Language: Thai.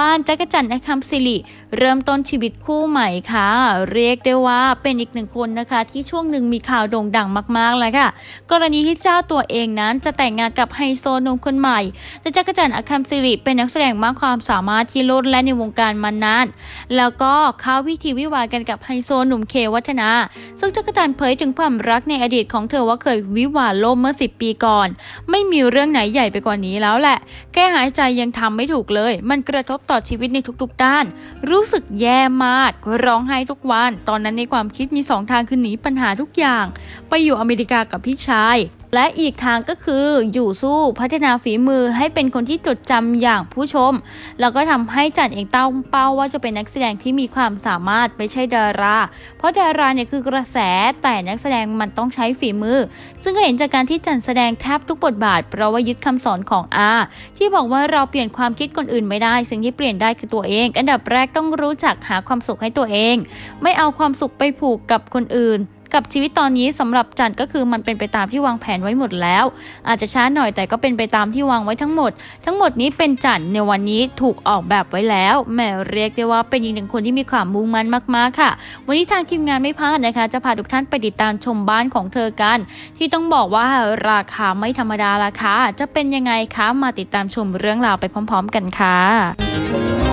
บ้านจักรจันทร์อคัมศิริเริ่มต้นชีวิตคู่ใหม่ค่ะ เรียกได้ว่าเป็นอีกหนึ่งคนนะคะ ที่ช่วงหนึ่งมีข่าวโด่งดังมากๆเลยค่ะ กรณีที่เจ้าตัวเองนั้นจะแต่งงานกับไฮโซหนุ่มคนใหม่แต่จักรจันทร์อคัมศิริเป็นนักแสดงมากความสามารถที่โลดแล่นในวงการมานานแล้วก็เข้าวิธีวิวากันกับไฮโซหนุ่มเควัฒนา ซึ่งจักรจันทร์เผยถึงความรักในอดีตของเธอว่าเคยวิวาล่มเมื่อ 10 ปีก่อน ไม่มีเรื่องไหนใหญ่ไปกว่านี้แล้วแหละ แก้หายใจยังทำไม่ถูกเลย มันกระทบต่อชีวิตในทุกๆด้าน รู้สึกแย่มากร้องไห้ทุกวัน ตอนนั้นในความคิดมีสองทางคือหนีปัญหาทุกอย่าง ไปอยู่อเมริกากับพี่ชาย และอีกทางก็คืออยู่สู้พัฒนาฝีมือให้เป็นคนที่จดจำอย่างผู้ชม แล้วก็ทำให้จันเองตั้งเป้าว่าจะเป็นนักแสดงที่มีความสามารถไม่ใช่ดารา เพราะดาราเนี่ยคือกระแสแต่นักแสดงมันต้องใช้ฝีมือ ซึ่งก็เห็นจากการที่จันแสดงแทบทุกบทบาทเพราะว่ายึดคำสอนของอาที่บอกว่าเราเปลี่ยนความคิดคนอื่นไม่ได้ สิ่งที่เปลี่ยนได้คือตัวเอง อันดับแรกต้องรู้จักหาความสุขให้ตัวเอง ไม่เอาความสุขไปผูกกับคนอื่น กับชีวิตตอนนี้สำหรับจันก็คือมันเป็นไปตามที่วางแผนไว้หมดแล้ว อาจจะช้าหน่อยแต่ก็เป็นไปตามที่วางไว้ทั้งหมด ทั้งหมดนี้เป็นจันในวันนี้ถูกออกแบบไว้แล้วแหม่เรียกได้ว่าเป็นอีกหนึ่งคนที่มีความมุ่งมั่นมากๆค่ะ วันนี้ทางทีมงานไม่พลาดนะคะ จะพาทุกท่านไปติดตามชมบ้านของเธอกัน ที่ต้องบอกว่าราคาไม่ธรรมดาละค่ะจะเป็นยังไงคะมาติดตามชมเรื่องราวไปพร้อม ๆ กันค่ะ